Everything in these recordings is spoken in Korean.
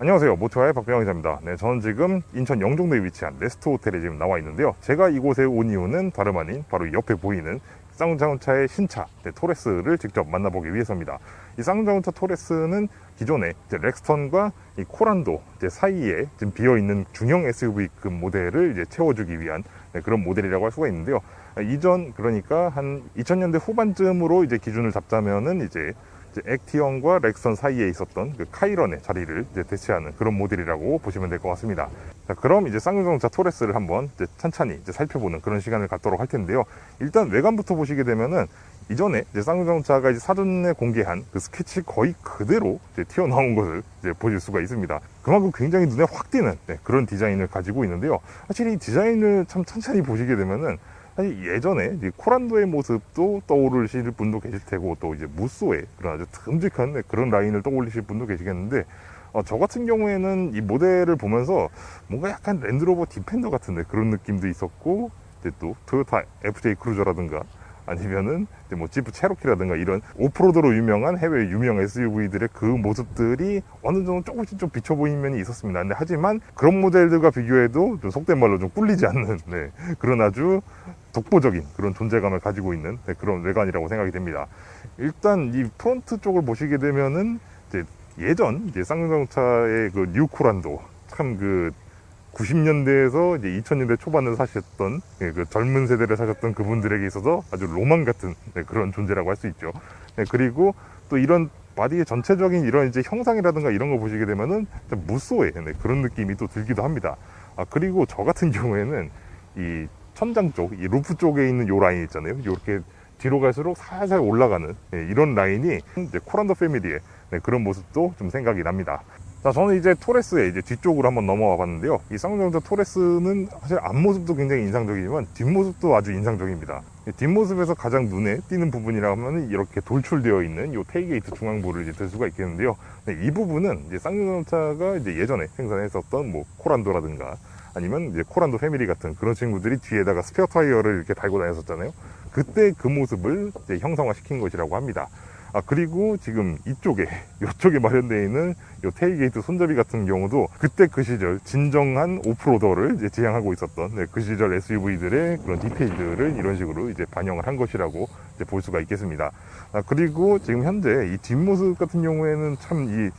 안녕하세요. 모토와의 박병영 기자입니다. 네, 저는 지금 인천 영종도에 위치한 레스토 호텔에 지금 나와 있는데요. 제가 이곳에 온 이유는 다름 아닌 바로 옆에 보이는 쌍자운차의 신차 네, 토레스를 직접 만나보기 위해서입니다. 이 쌍자운차 토레스는 기존에 렉스턴과 이 코란도 사이에 지금 비어 있는 중형 SUV급 모델을 이제 채워주기 위한 네, 그런 모델이라고 할 수가 있는데요. 아, 이전 그러니까 한 2000년대 후반쯤으로 이제 기준을 잡자면은 이제 액티언과 렉선 사이에 있었던 그 카이런의 자리를 이제 대체하는 그런 모델이라고 보시면 될 것 같습니다. 자, 그럼 이제 쌍용자동차 토레스를 한번 이제 천천히 이제 살펴보는 그런 시간을 갖도록 할 텐데요. 일단 외관부터 보시게 되면은 이전에 이제 쌍용자동차가 이제 사전에 공개한 그 스케치 거의 그대로 이제 튀어나온 것을 이제 보실 수가 있습니다. 그만큼 굉장히 눈에 확 띄는 네, 그런 디자인을 가지고 있는데요. 사실 이 디자인을 참 천천히 보시게 되면은 사실 예전에 코란도의 모습도 떠오르실 분도 계실 테고 또 이제 무쏘의 그런 아주 듬직한 네, 그런 라인을 떠올리실 분도 계시겠는데 어, 저 같은 경우에는 이 모델을 보면서 뭔가 약간 랜드로버 디펜더 같은데 그런 느낌도 있었고 이제 또 토요타 FJ 크루저라든가 아니면은 뭐 지프 체로키라든가 이런 오프로드로 유명한 해외 유명 SUV들의 그 모습들이 어느 정도 조금씩 좀 비쳐 보이는 면이 있었습니다. 근데 하지만 그런 모델들과 비교해도 좀 속된 말로 좀 꿀리지 않는 네, 그런 아주 독보적인 그런 존재감을 가지고 있는 네, 그런 외관이라고 생각이 됩니다. 일단 이 프론트 쪽을 보시게 되면은 이제 예전 이제 쌍용자동차의 그 뉴코란도 참 그 90년대에서 이제 2000년대 초반을 사셨던 예, 그 젊은 세대를 사셨던 그분들에게 있어서 아주 로망 같은 네, 그런 존재라고 할 수 있죠. 네, 그리고 또 이런 바디의 전체적인 이런 이제 형상이라든가 이런 거 보시게 되면은 좀 무쏘의 네, 그런 느낌이 또 들기도 합니다. 아 그리고 저 같은 경우에는 이 천장 쪽, 이 루프 쪽에 있는 요 라인 있잖아요. 이렇게 뒤로 갈수록 살살 올라가는 예, 이런 라인이 이제 코란도 패밀리의 네, 그런 모습도 좀 생각이 납니다. 자, 저는 이제 토레스의 이제 뒤쪽으로 한번 넘어와 봤는데요. 이 쌍용자 토레스는 사실 앞모습도 굉장히 인상적이지만 뒷모습도 아주 인상적입니다. 이 뒷모습에서 가장 눈에 띄는 부분이라 하면 이렇게 돌출되어 있는 이 테이게이트 중앙부를 이제 들 수가 있겠는데요. 네, 이 부분은 이제 쌍용자가 이제 예전에 생산했었던 뭐 코란도라든가 아니면 이제 코란도 패밀리 같은 그런 친구들이 뒤에다가 스페어 타이어를 이렇게 달고 다녔었잖아요. 그때 그 모습을 이제 형상화시킨 것이라고 합니다. 아 그리고 지금 이쪽에 이쪽에 마련되어 있는 요 테일게이트 손잡이 같은 경우도 그때 그 시절 진정한 오프로더를 이제 지향하고 있었던 네, 그 시절 SUV들의 그런 디테일들을 이런 식으로 이제 반영을 한 것이라고 이제 볼 수가 있겠습니다. 아 그리고 지금 현재 이 뒷모습 같은 경우에는 참이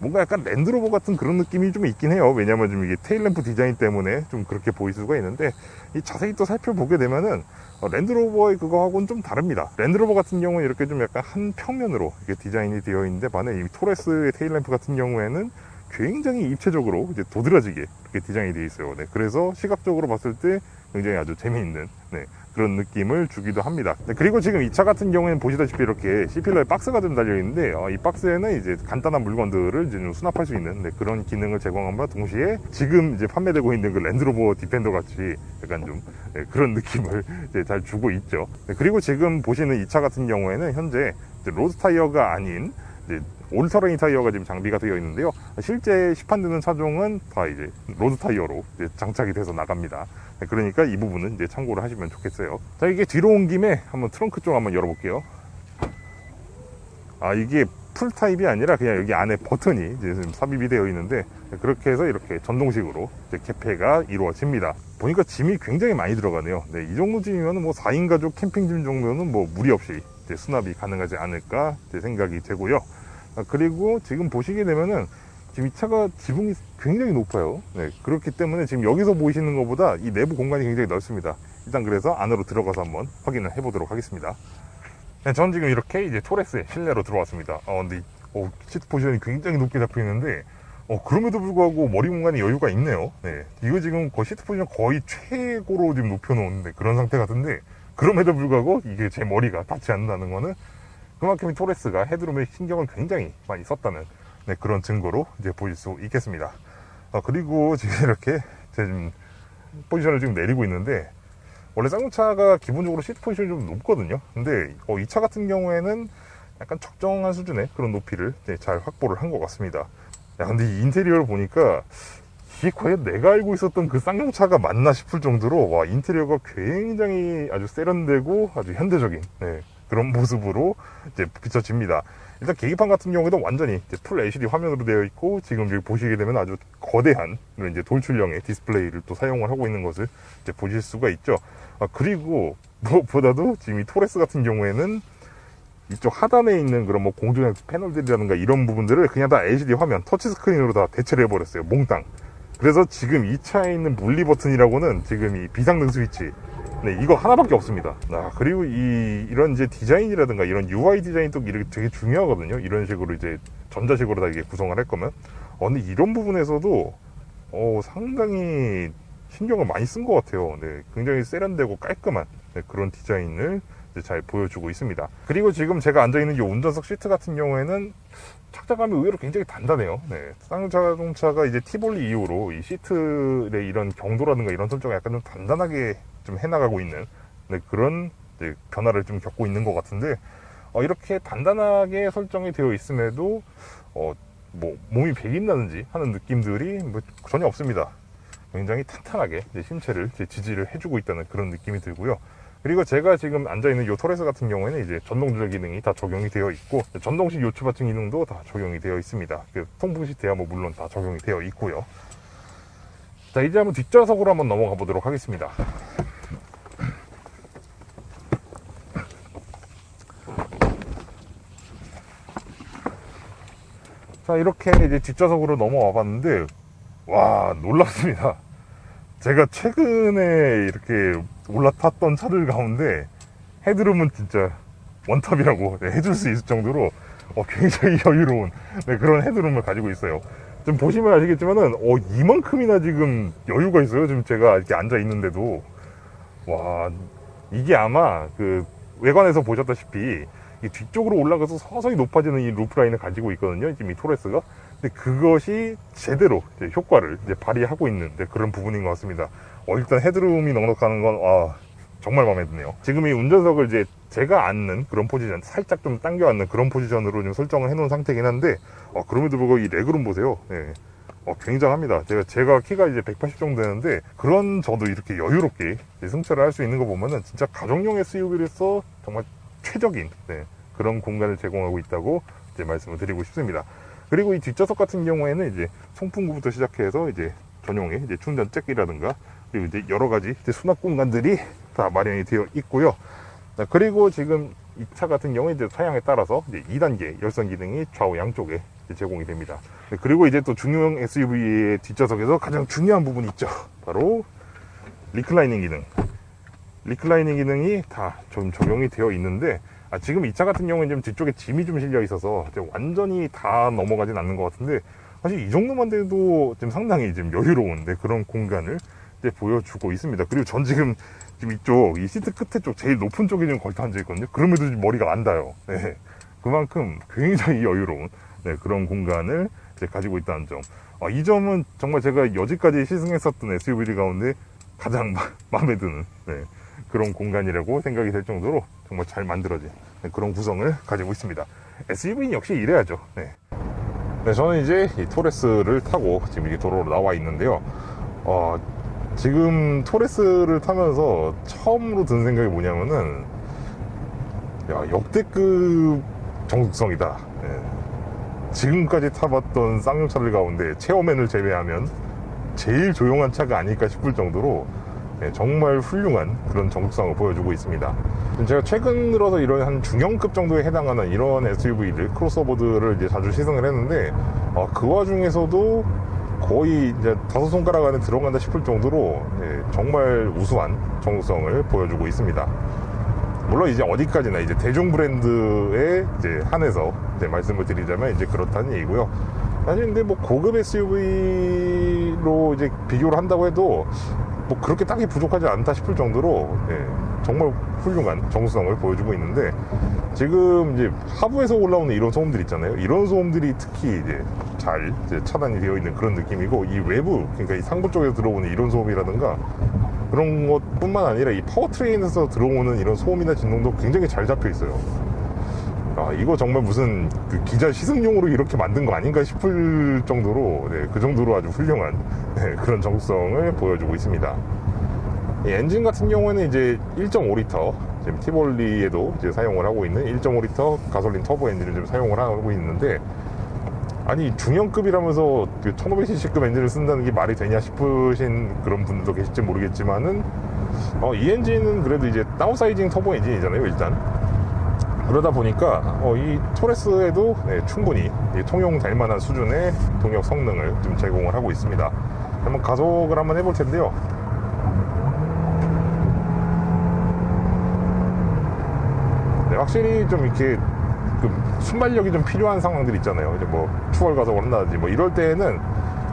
뭔가 약간 랜드로버 같은 그런 느낌이 좀 있긴 해요. 왜냐면 좀 이게 테일램프 디자인 때문에 좀 그렇게 보일 수가 있는데 이 자세히 또 살펴보게 되면은 어, 랜드로버의 그거하고는 좀 다릅니다. 랜드로버 같은 경우는 이렇게 좀 약간 한 평면으로 이렇게 디자인이 되어 있는데 반해 이 토레스의 테일램프 같은 경우에는 굉장히 입체적으로 이제 도드라지게 이렇게 디자인이 되어 있어요. 네, 그래서 시각적으로 봤을 때 굉장히 아주 재미있는 네, 그런 느낌을 주기도 합니다. 네, 그리고 지금 이 차 같은 경우에는 보시다시피 이렇게 C필러에 박스가 좀 달려 있는데 어, 이 박스에는 이제 간단한 물건들을 이제 좀 수납할 수 있는 네, 그런 기능을 제공함과 동시에 지금 이제 판매되고 있는 그 랜드로버 디펜더 같이 약간 좀 네, 그런 느낌을 이제 잘 주고 있죠. 네, 그리고 지금 보시는 이 차 같은 경우에는 현재 로드 타이어가 아닌 이제 올터레인 타이어가 지금 장비가 되어 있는데요. 실제 시판되는 차종은 다 이제 로드 타이어로 이제 장착이 돼서 나갑니다. 네, 그러니까 이 부분은 이제 참고를 하시면 좋겠어요. 자, 이게 뒤로 온 김에 한번 트렁크 쪽 한번 열어볼게요. 아, 이게 풀 타입이 아니라 그냥 여기 안에 버튼이 이제 지금 삽입이 되어 있는데 그렇게 해서 이렇게 전동식으로 이제 개폐가 이루어집니다. 보니까 짐이 굉장히 많이 들어가네요. 네, 이 정도 짐이면 뭐 4인 가족 캠핑 짐 정도는 뭐 무리 없이 수납이 가능하지 않을까 이제 생각이 되고요. 아, 그리고 지금 보시게 되면은 지금 이 차가 지붕이 굉장히 높아요. 네, 그렇기 때문에 지금 여기서 보이시는 것보다 이 내부 공간이 굉장히 넓습니다. 일단 그래서 안으로 들어가서 한번 확인을 해보도록 하겠습니다. 네, 저는 지금 이렇게 이제 토레스의 실내로 들어왔습니다. 어, 근데 이- 어, 시트 포지션이 굉장히 높게 잡혀 있는데, 어, 그럼에도 불구하고 머리 공간이 여유가 있네요. 네. 이거 지금 거 시트 포지션 거의 최고로 지금 높여놓은 네, 그런 상태 같은데, 그럼에도 불구하고 이게 제 머리가 닿지 않는다는 거는 그만큼 이 토레스가 헤드룸에 신경을 굉장히 많이 썼다는 네, 그런 증거로 이제 보일 수 있겠습니다. 아, 그리고 지금 이렇게 제 지금 포지션을 지금 내리고 있는데, 원래 쌍용차가 기본적으로 시트 포지션이 좀 높거든요. 근데 어, 이 차 같은 경우에는 약간 적정한 수준의 그런 높이를 잘 확보를 한 것 같습니다. 야, 근데 이 인테리어를 보니까 이게 과연 내가 알고 있었던 그 쌍용차가 맞나 싶을 정도로 와 인테리어가 굉장히 아주 세련되고 아주 현대적인 네, 그런 모습으로 이제 비춰집니다. 일단 계기판 같은 경우에도 완전히 풀 LCD 화면으로 되어 있고 지금 여기 보시게 되면 아주 거대한 이제 돌출형의 디스플레이를 또 사용을 하고 있는 것을 이제 보실 수가 있죠. 아, 그리고 무엇보다도 지금 이 토레스 같은 경우에는 이쪽 하단에 있는 그런 뭐 공조장 패널들이라든가 이런 부분들을 그냥 다 LCD 화면, 터치 스크린으로 다 대체를 해버렸어요. 몽땅. 그래서 지금 이 차에 있는 물리 버튼이라고는 지금 이 비상등 스위치. 네, 이거 하나밖에 없습니다. 아, 그리고 이, 이런 이제 디자인이라든가 이런 UI 디자인도 이렇게 되게 중요하거든요. 이런 식으로 이제 전자식으로 다 이게 구성을 할 거면. 어, 근데 이런 부분에서도, 어, 상당히 신경을 많이 쓴 것 같아요. 네, 굉장히 세련되고 깔끔한 네, 그런 디자인을 잘 보여주고 있습니다. 그리고 지금 제가 앉아있는 이 운전석 시트 같은 경우에는 착자감이 의외로 굉장히 단단해요. 네. 쌍자동차가 이제 티볼리 이후로 이 시트의 이런 경도라든가 이런 설정을 약간 좀 단단하게 좀 해나가고 있는 네, 그런 변화를 좀 겪고 있는 것 같은데 어, 이렇게 단단하게 설정이 되어 있음에도 어, 뭐 몸이 베긴다든지 하는 느낌들이 뭐 전혀 없습니다. 굉장히 탄탄하게 신체를 지지를 해주고 있다는 그런 느낌이 들고요. 그리고 제가 지금 앉아있는 요 토레스 같은 경우에는 이제 전동 조절 기능이 다 적용이 되어 있고 전동식 요추 받침 기능도 다 적용이 되어 있습니다. 그 통풍 시트야 뭐 물론 다 적용이 되어 있고요. 자 이제 한번 뒷좌석으로 한번 넘어가 보도록 하겠습니다. 자 이렇게 이제 뒷좌석으로 넘어와 봤는데 와 놀랍습니다. 제가 최근에 이렇게 올라탔던 차들 가운데 헤드룸은 진짜 원탑이라고 네, 해줄 수 있을 정도로 어, 굉장히 여유로운 네, 그런 헤드룸을 가지고 있어요. 좀 보시면 아시겠지만은 어, 이만큼이나 지금 여유가 있어요. 지금 제가 이렇게 앉아 있는데도 와 이게 아마 그 외관에서 보셨다시피 이 뒤쪽으로 올라가서 서서히 높아지는 이 루프라인을 가지고 있거든요. 지금 이 토레스가. 근데 그것이 제대로 효과를 이제 발휘하고 있는 네, 그런 부분인 것 같습니다. 어, 일단 헤드룸이 넉넉하는 건, 아, 정말 마음에 드네요. 지금 이 운전석을 이제 제가 앉는 그런 포지션, 살짝 좀 당겨 앉는 그런 포지션으로 좀 설정을 해놓은 상태긴 한데, 어, 그럼에도 불구하고 이 레그룸 보세요. 네. 어, 굉장합니다. 제가, 제가 키가 이제 180 정도 되는데, 그런 저도 이렇게 여유롭게 승차를 할 수 있는 거 보면은 진짜 가정용 SUV로서 정말 최적인, 네, 그런 공간을 제공하고 있다고 이제 말씀을 드리고 싶습니다. 그리고 이 뒷좌석 같은 경우에는 이제 송풍구부터 시작해서 이제 전용의 이제 충전 잭이라든가 그리고 이제 여러 가지 이제 수납 공간들이 다 마련이 되어 있고요. 자, 그리고 지금 이 차 같은 경우에 이제 사양에 따라서 이제 2단계 열선 기능이 좌우 양쪽에 제공이 됩니다. 네, 그리고 이제 또 중형 SUV의 뒷좌석에서 가장 중요한 부분이 있죠. 바로 리클라이닝 기능. 리클라이닝 기능이 다 좀 적용이 되어 있는데 아, 지금 이 차 같은 경우는 좀 뒤쪽에 짐이 좀 실려 있어서 완전히 다 넘어가진 않는 것 같은데 사실 이 정도만 돼도 지금 상당히 좀 여유로운 네, 그런 공간을 이제 보여주고 있습니다. 그리고 전 지금 지금 이쪽 이 시트 끝에 쪽 제일 높은 쪽에 지금 걸터 앉아 있거든요. 그럼에도 지금 머리가 안 닿아요. 네. 그만큼 굉장히 여유로운 네, 그런 공간을 가지고 있다는 점. 아, 이 점은 정말 제가 여지까지 시승했었던 SUV 가운데 가장 마, 마음에 드는 네, 그런 공간이라고 생각이 될 정도로 정말 잘 만들어진 네, 그런 구성을 가지고 있습니다. SUV는 역시 이래야죠. 네. 네, 저는 이제 이 토레스를 타고 지금 이렇게 도로로 나와 있는데요. 어, 지금 토레스를 타면서 처음으로 든 생각이 뭐냐면은, 야, 역대급 정숙성이다. 예. 지금까지 타봤던 쌍용차들 가운데 체어맨을 제외하면 제일 조용한 차가 아닐까 싶을 정도로 예, 정말 훌륭한 그런 정숙성을 보여주고 있습니다. 제가 최근 들어서 이런 한 중형급 정도에 해당하는 이런 SUV들, 크로스오버들을 이제 자주 시승을 했는데, 어, 그 와중에서도 거의 이제 다섯 손가락 안에 들어간다 싶을 정도로 예, 정말 우수한 정숙성을 보여주고 있습니다. 물론 이제 어디까지나 이제 대중 브랜드에 이제 한해서 이제 말씀을 드리자면 이제 그렇다는 얘기고요. 사실 근데 뭐 고급 SUV로 이제 비교를 한다고 해도 뭐 그렇게 딱히 부족하지 않다 싶을 정도로 예, 정말 훌륭한 정수성을 보여주고 있는데 지금 이제 하부에서 올라오는 이런 소음들 있잖아요. 이런 소음들이 특히 이제 잘 이제 차단이 되어 있는 그런 느낌이고 이 외부 그러니까 이 상부 쪽에서 들어오는 이런 소음이라든가 그런 것뿐만 아니라 이 파워트레인에서 들어오는 이런 소음이나 진동도 굉장히 잘 잡혀 있어요. 아, 이거 정말 무슨 그 기자 시승용으로 이렇게 만든 거 아닌가 싶을 정도로, 네, 그 정도로 아주 훌륭한 네, 그런 정성을 보여주고 있습니다. 이 엔진 같은 경우에는 이제 1.5리터 지금 티볼리에도 이제 사용을 하고 있는 1.5리터 가솔린 터보 엔진을 좀 사용을 하고 있는데 아니 중형급이라면서 그 1500cc급 엔진을 쓴다는 게 말이 되냐 싶으신 그런 분들도 계실지 모르겠지만은 어, 이 엔진은 그래도 이제 다운사이징 터보 엔진이잖아요 일단 그러다 보니까 어, 이 토레스에도 네, 충분히 이 통용 될 만한 수준의 동력 성능을 좀 제공을 하고 있습니다 한번 가속을 한번 해볼 텐데요 네, 확실히 좀 이렇게 그 순발력이 좀 필요한 상황들 있잖아요. 이제 뭐 추월 가속을 한다든지 뭐 이럴 때는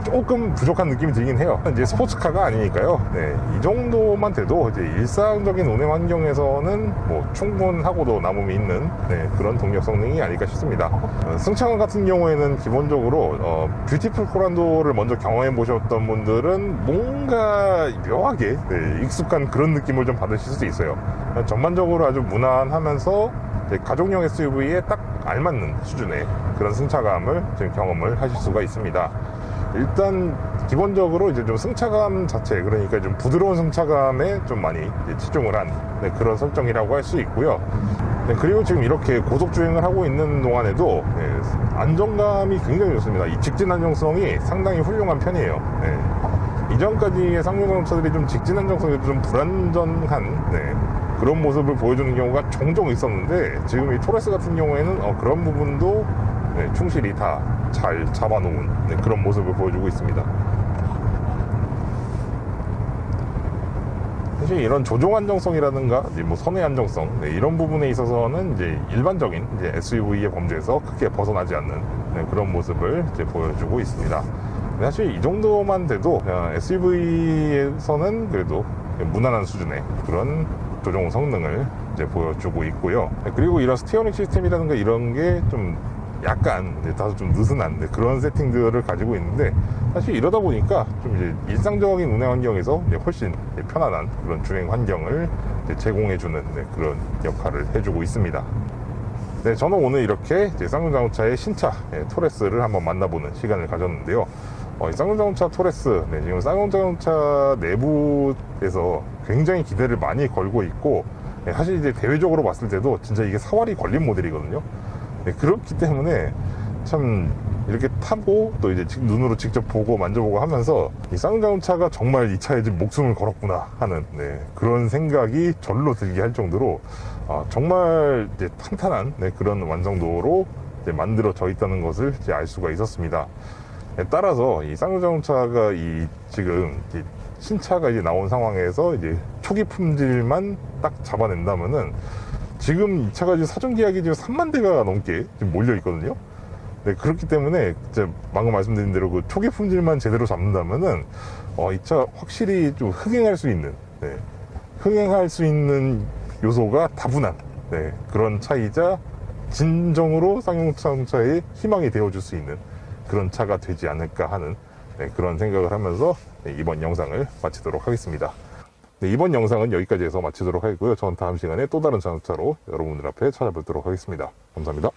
조금 부족한 느낌이 들긴 해요. 이제 스포츠카가 아니니까요. 네, 이 정도만 돼도 이제 일상적인 운행 환경에서는 뭐 충분하고도 남음이 있는 네, 그런 동력 성능이 아닐까 싶습니다. 어, 승차감 같은 경우에는 기본적으로 어, 뷰티풀 코란도를 먼저 경험해 보셨던 분들은 뭔가 묘하게 네, 익숙한 그런 느낌을 좀 받으실 수도 있어요. 전반적으로 아주 무난하면서 가족용 SUV에 딱 알맞는 수준의 그런 승차감을 지금 경험을 하실 수가 있습니다. 일단 기본적으로 이제 좀 승차감 자체 그러니까 좀 부드러운 승차감에 좀 많이 치중을 한 네, 그런 설정이라고 할 수 있고요. 네, 그리고 지금 이렇게 고속 주행을 하고 있는 동안에도 네, 안정감이 굉장히 좋습니다. 이 직진 안정성이 상당히 훌륭한 편이에요. 네. 이전까지의 상용자동차들이 좀 직진 안정성이 좀 불안전한 네, 그런 모습을 보여주는 경우가 종종 있었는데 지금 이 토레스 같은 경우에는 어, 그런 부분도 네, 충실히 다 잘 잡아놓은 네, 그런 모습을 보여주고 있습니다. 사실 이런 조종 안정성이라든가 뭐 선의 안정성 네, 이런 부분에 있어서는 이제 일반적인 이제 SUV의 범주에서 크게 벗어나지 않는 네, 그런 모습을 이제 보여주고 있습니다. 사실 이 정도만 돼도 SUV에서는 그래도 무난한 수준의 그런 조종 성능을 이제 보여주고 있고요. 네, 그리고 이런 스티어링 시스템이라든가 이런 게 좀 약간 다소 좀 느슨한 네, 그런 세팅들을 가지고 있는데 사실 이러다 보니까 좀 이제 일상적인 운행 환경에서 이제 훨씬 편안한 그런 주행 환경을 제공해주는 네, 그런 역할을 해주고 있습니다. 네, 저는 오늘 이렇게 쌍용자동차의 신차 예, 토레스를 한번 만나보는 시간을 가졌는데요. 어, 이 쌍용자동차 토레스, 네, 지금 쌍용자동차 내부에서 굉장히 기대를 많이 걸고 있고, 예, 사실 이제 대외적으로 봤을 때도 진짜 이게 사활이 걸린 모델이거든요. 네, 그렇기 때문에 참 이렇게 타고 또 이제 직- 눈으로 직접 보고 만져보고 하면서 이 쌍용자동차가 정말 이 차에 지금 목숨을 걸었구나 하는 네, 그런 생각이 절로 들게 할 정도로 아, 정말 이제 탄탄한 네, 그런 완성도로 만들어져 있다는 것을 이제 알 수가 있었습니다. 네, 따라서 이 쌍용자동차가 이 지금 이 신차가 이제 나온 상황에서 이제 초기 품질만 딱 잡아낸다면은 지금 이 차가 지금 사전 계약이 지금 3만 대가 넘게 지금 몰려 있거든요. 네, 그렇기 때문에 이제 방금 말씀드린 대로 그 초기 품질만 제대로 잡는다면은 어, 이 차 확실히 좀 흥행할 수 있는 네, 흥행할 수 있는 요소가 다분한 네, 그런 차이자 진정으로 쌍용차의 희망이 되어줄 수 있는 그런 차가 되지 않을까 하는 네, 그런 생각을 하면서 네, 이번 영상을 마치도록 하겠습니다. 네, 이번 영상은 여기까지 해서 마치도록 하겠고요. 저는 다음 시간에 또 다른 자동차로 여러분들 앞에 찾아뵙도록 하겠습니다. 감사합니다.